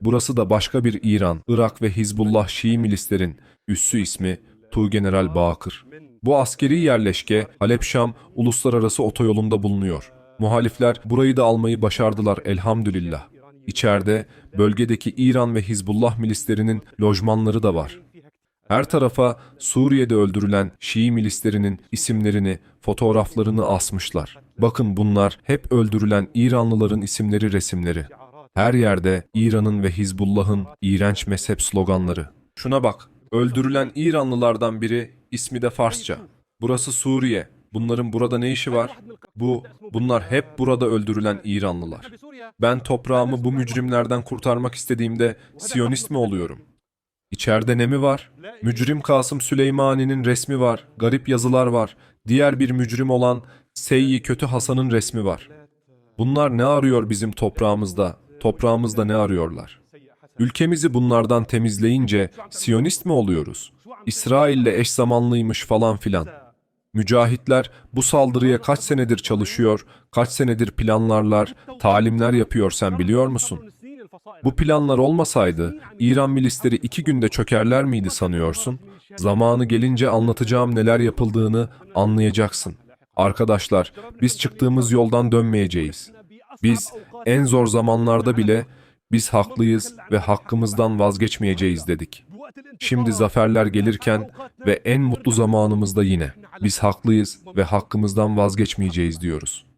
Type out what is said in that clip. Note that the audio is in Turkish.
Burası da başka bir İran, Irak ve Hizbullah Şii milislerin üssü ismi Tuğgeneral Bakır. Bu askeri yerleşke Halep-Şam uluslararası otoyolunda bulunuyor. Muhalifler burayı da almayı başardılar elhamdülillah. İçeride bölgedeki İran ve Hizbullah milislerinin lojmanları da var. Her tarafa Suriye'de öldürülen Şii milislerinin isimlerini, fotoğraflarını asmışlar. Bakın bunlar hep öldürülen İranlıların isimleri, resimleri. Her yerde İran'ın ve Hizbullah'ın iğrenç mezhep sloganları. Şuna bak, öldürülen İranlılardan biri ismi de Farsça. Burası Suriye. Bunların burada ne işi var? Bu, bunlar hep burada öldürülen İranlılar. Ben toprağımı bu mücrimlerden kurtarmak istediğimde Siyonist mi oluyorum? İçeride ne mi var? Mücrim Kasım Süleymani'nin resmi var, garip yazılar var. Diğer bir mücrim olan Seyyi Kötü Hasan'ın resmi var. Bunlar ne arıyor bizim toprağımızda? Toprağımızda ne arıyorlar? Ülkemizi bunlardan temizleyince Siyonist mi oluyoruz? İsrail'le eş zamanlıymış falan filan. Mücahitler bu saldırıya kaç senedir çalışıyor, kaç senedir planlarlar, talimler yapıyor sen biliyor musun? Bu planlar olmasaydı İran milisleri iki günde çökerler miydi sanıyorsun? Zamanı gelince anlatacağım neler yapıldığını anlayacaksın. Arkadaşlar, biz çıktığımız yoldan dönmeyeceğiz. Biz en zor zamanlarda bile biz haklıyız ve hakkımızdan vazgeçmeyeceğiz dedik. Şimdi zaferler gelirken ve en mutlu zamanımızda yine biz haklıyız ve hakkımızdan vazgeçmeyeceğiz diyoruz.